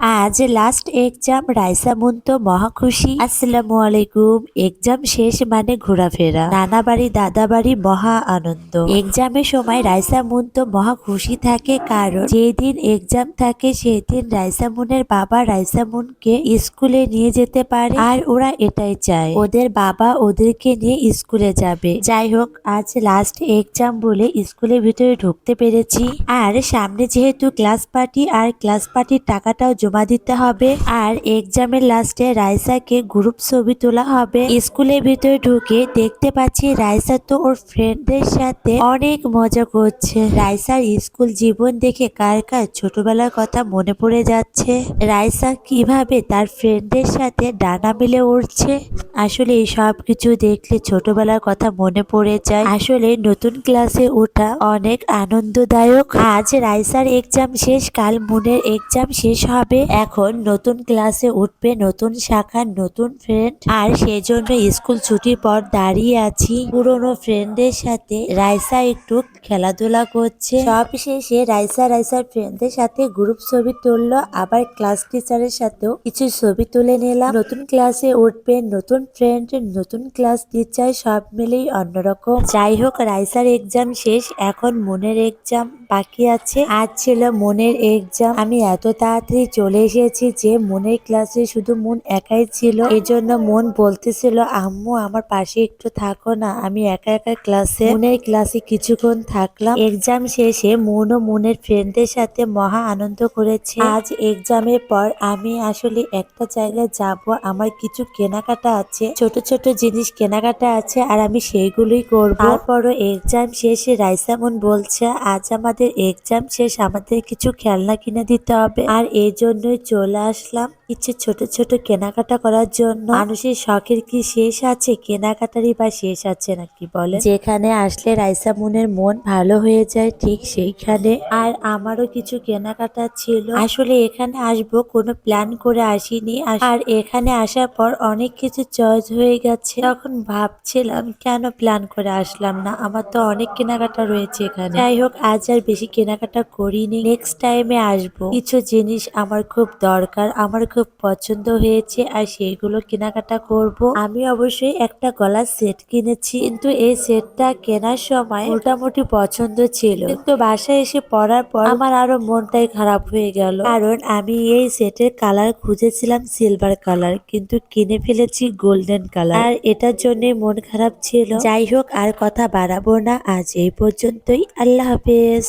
আজ last exam Raisa মুন্ত মহা খুশি। আসসালামু আলাইকুম এক্সাম শেষ মানে ঘোরাফেরা। নানা বাড়ি দাদা বাড়ি মহা আনন্দ। এক্সামের সময় রাইসা মুন্ত মহা খুশি থাকে কারণ যেদিন এক্সাম থাকে সেদিন রাইসা মুনের বাবা রাইসা মুনকে স্কুলে নিয়ে যেতে পারে আর ওরা এটাই চায়। ওদের বাবা ওদেরকে নিয়ে স্কুলে যাবে। যাই হোক, আজ লাস্ট এক্সাম বলে স্কুলের ভিতরে ঢুকতে পেরেছি। আর সামনে যেহেতু ক্লাস পার্টি আর ক্লাস পার্টির টাকাটাও জমা দিতে হবে আর এক্সামের লাস্টে রাইসাকে গ্রুপ ছবি তোলা হবে। স্কুলের ভিতরে ঢুকে দেখতে পাচ্ছি রাইসা তো ওর ফ্রেন্ডদের সাথে অনেক মজা করছে। রাইসার স্কুল জীবন দেখে কার কার ছোটবেলার কথা মনে পড়ে যাচ্ছে? রাইসা কীভাবে তার ফ্রেন্ডদের সাথে ডানা মিলে উঠছে আসলে এই সব কিছু দেখলে ছোটবেলার কথা মনে পড়ে যায়। আসলে নতুন ক্লাসে ওঠা অনেক আনন্দদায়ক। আজ রাইসার এক্সাম শেষ, কাল মুনের এক্সাম শেষ হবে। এখন নতুন ক্লাসে উঠবে, নতুন শাখার নতুন ফ্রেন্ড আর সেজন্য স্কুল ছুটির পর দাঁড়িয়ে আছি পুরনো ফ্রেন্ডদের সাথে। রাইসা একটু খেলাধুলা করছে। সব শেষে রাইসা রাইসার ফ্রেন্ডদের সাথে গ্রুপ ছবি তুললো। আবার ক্লাস টিচারের সাথেও কিছু ছবি তুলে নিলাম। নতুন ক্লাসে উঠবে, নতুন ফ্রেন্ড নতুন ক্লাস টিচার সব মিলেই অন্যরকম। যাই হোক, রাইসার এক্সাম শেষ। এখন মনের এক্সাম বাকি আছে। আজ ছিল মনের এক্সাম আমি এত তাড়াতাড়ি চলে এসেছি যে মনের ক্লাসে শুধু মন একাই ছিল, এজন্য মন বলতেছিল, আম্মু, আমার পাশে একটু থাকো না, আমি একা একা ক্লাসে। মনের ক্লাসে কিছুক্ষণ থাকলাম। এক্সাম শেষে মন ও মনের ফ্রেন্ডদের সাথে মহা আনন্দ করেছে। আজ এক্সামের পর আমি আসলে একটা জায়গায় যাব, আমার কিছু কেনাকাটা আছে, ছোট ছোট জিনিস কেনাকাটা আছে, আর আমি সেইগুলোই করব। তারপরও এক্সাম শেষে রাইসা মন বলছে, আজ আমাদের এক্সাম শেষ, আমাদের কিছু খেলনা কিনে দিতে হবে। আর এই জন্যই চলে আসলাম। কিছু ছোট ছোট কেনাকাটা করার জন্য। মানুষের শখের কি শেষ আছে? কেনাকাটারই বা শেষ আছে নাকি বলে যেখানে আসলে রাইসা মনের মন ভালো হয়ে যায়, ঠিক সেইখানে। আর আমারও কিছু কেনাকাটা ছিল। আসলে এখানে আসব, কোনো প্ল্যান করে আসিনি। আর এখানে আসার পর অনেক কিছু চয়েস হয়ে গেছে। তখন ভাবছিলাম, কেন প্ল্যান করে আসলাম না? আমার তো অনেক কেনাকাটা রয়েছে এখানে। যাই হোক, আজ আর বেশি কেনাকাটা করিনি। নেক্সট টাইমে আসব। কিছু জিনিস আমার খুব দরকার। আমার খুব পছন্দ হয়েছে আর সেইগুলো কেনাকাটা করব। আমি অবশ্যই একটা গলার সেট কিনেছি, কিন্তু এই সেটটা কেনার সময় মোটামুটি পছন্দ ছিল। কিন্তু বাসায় এসে পরার পর আমার আরও মনটাই খারাপ হয়ে গেল। কারণ আমি এই সেটের কালার খুঁজেছিলাম সিলভার কালার কিন্তু কিনে ফেলেছি গোল্ডেন কালার আর এটার জন্য মন খারাপ ছিল। যাই হোক, আর কথা বাড়াবো না। আজ এই পর্যন্তই। আল্লাহ হাফেজ।